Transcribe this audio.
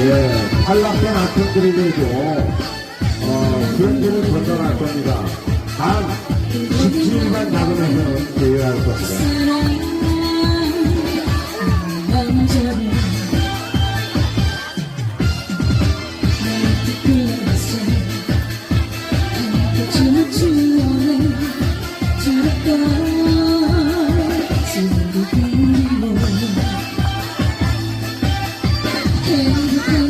예, 탈락된 아청들에게도 어, 기억들을 건져갈 겁니다. 단 17일만 잡으면 제외할 겁니다. 한꺼번에 주원해 줄까 친 Thank you.